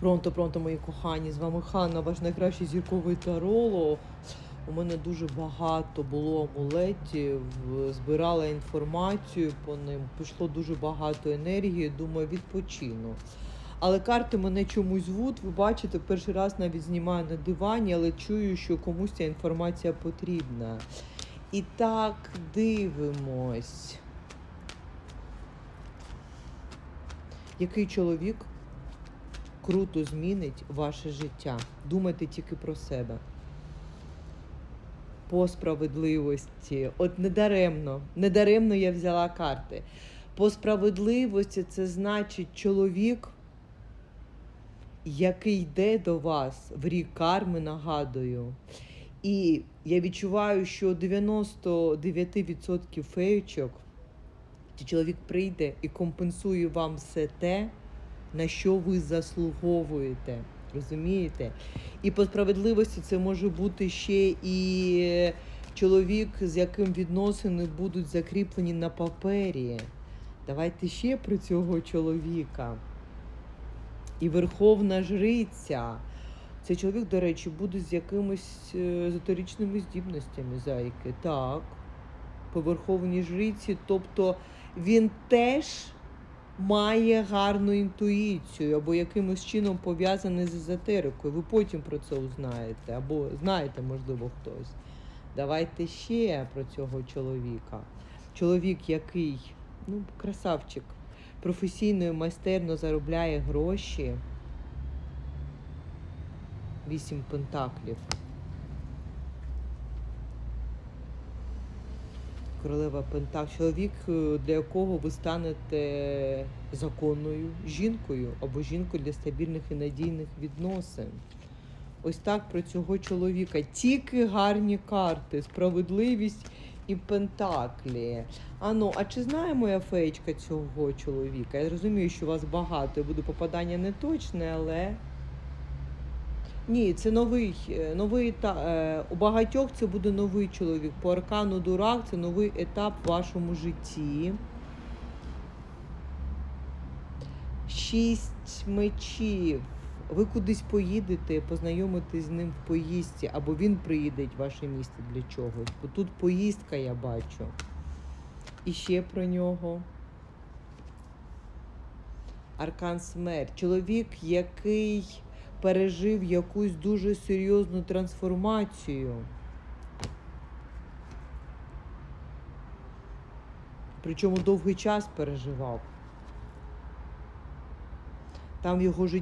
Пронто, пронто, мої кохані, з вами Ханна, ваш найкращий зірковий таролог. У мене дуже багато було амулетів, збирала інформацію по ним, пішло дуже багато енергії, думаю, відпочину. Але карти мене чомусь звуть. Ви бачите, перший раз навіть знімаю на дивані, але чую, що комусь ця інформація потрібна. І так, дивимось. Який чоловік круто змінить ваше життя? Думайте тільки про себе. По справедливості. От недаремно, недаремно я взяла карти. По справедливості це значить чоловік, який йде до вас в рік карми, нагадую. І я відчуваю, що 99% феючок, чоловік прийде і компенсує вам все те, на що ви заслуговуєте. Розумієте? І по справедливості це може бути ще і чоловік, з яким відносини будуть закріплені на папері. Давайте ще про цього чоловіка. І Верховна Жриця. Цей чоловік, до речі, буде з якимись е, езотеричними здібностями, зайки. Так. По Верховній Жриці. Тобто він теж має гарну інтуїцію або якимось чином пов'язаний з езотерикою. Ви потім про це узнаєте, або знаєте, можливо, хтось. Давайте ще про цього чоловіка. Чоловік, який, ну, красавчик, професійно і майстерно заробляє гроші. Вісім пентаклів. Королева Пентак. Чоловік, е, для якого ви станете законною жінкою або жінкою для стабільних і надійних відносин. Ось так про цього чоловіка. Тільки гарні карти, справедливість і пентаклі. А ну, а чи знає моя феєчка цього чоловіка? Я розумію, що у вас багато, буде попадання не точне, але. Ні, це новий, е, новий та е, у багатьох це буде новий чоловік. По аркану дурак це новий етап в вашому житті. Шість мечів. Ви кудись поїдете, познайомитесь з ним в поїздці, або він приїде в ваше місто для чогось. Бо тут поїздка я бачу. І ще про нього. Аркан смерть. Чоловік, який пережив якусь дуже серйозну трансформацію. Причому довгий час переживав. Там його житті.